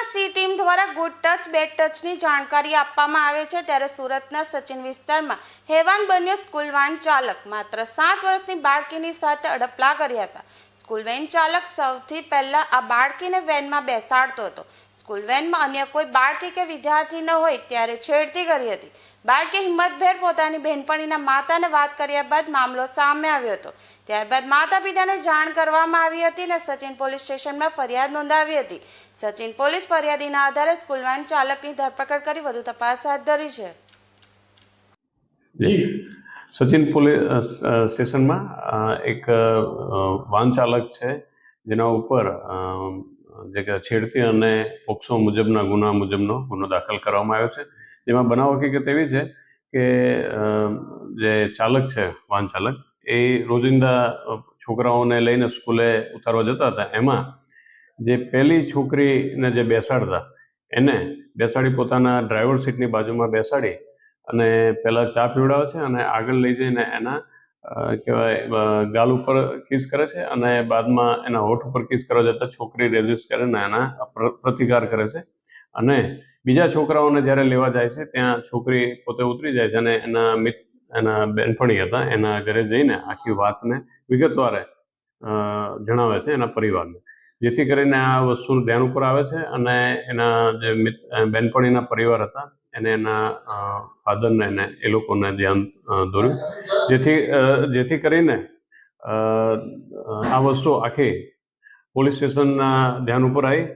સુરતમાં C team દ્વારા good touch, bad ટચની જાણકારી આપવામાં આવે છે. ત્યારે સુરતના સચિન વિસ્તારમાં હેવાન બન્યો સ્કૂલ વાન ચાલક. માત્ર સાત વર્ષની બાળકીની સાથે અડપલા કર્યા હતા. સ્કૂલ વેન ચાલક સૌથી પહેલા આ બાળકીને વેનમાં બેસાડતો હતો. સ્કૂલ વેનમાં અન્ય કોઈ બાળકી કે વિદ્યાર્થી ન હોય ત્યારે છેડતી કરી હતી. બાળકી હિંમતભેર પોતાની બહેનપણીના માતાને વાત કર્યા બાદ મામલો સામે આવ્યો હતો. ત્યારબાદ માતા પિતાને જાણ કરવામાં આવી હતી અને સચિન પોલીસ સ્ટેશનમાં ફરિયાદ નોંધાવી હતી. સચિન પોલીસ ફરિયાદીના આધારે સ્કૂલ વેન ચાલકની ધરપકડ કરી વધુ તપાસ હાથ ધરી છે. સચિન પોલીસ સ્ટેશનમાં એક વાહન ચાલક છે, જેના ઉપર જે કે છેડતી અને પોક્સો મુજબના ગુના મુજબનો ગુનો દાખલ કરવામાં આવ્યો છે. જેમાં બનાવ હકીકત એવી છે કે જે ચાલક છે, વાહન ચાલક, એ રોજિંદા છોકરાઓને લઈને સ્કૂલે ઉતારવા જતા હતા. એમાં જે પહેલી છોકરીને જે બેસાડતા, એને બેસાડી પોતાના ડ્રાઈવર સીટની બાજુમાં બેસાડી અને પહેલાં ચા પીવડાવે છે અને આગળ લઈ જઈને એના કહેવાય ગાલ ઉપર કિસ કરે છે અને બાદમાં એના હોઠ ઉપર કિસ કરવા જતાં છોકરી રેઝિસ્ટ કરીને એના પ્ર- પ્રતિકાર કરે છે. અને બીજા છોકરાઓને જ્યારે લેવા જાય છે ત્યાં છોકરી પોતે ઉતરી જાય છે અને એના મિત, એના બેનપણી હતા એના ઘરે જઈને આખી વાતને વિગતવારે જણાવે છે એના પરિવારને. જેથી કરીને આ વસ્તુનું ધ્યાન ઉપર આવે છે અને એના જે બેનપણીના પરિવાર હતા એને એના ફાધરને એને એ લોકોને ધ્યાન દોર્યું. જેથી જેથી કરીને આ વસ્તુ આખી પોલીસ સ્ટેશનના ધ્યાન ઉપર આવી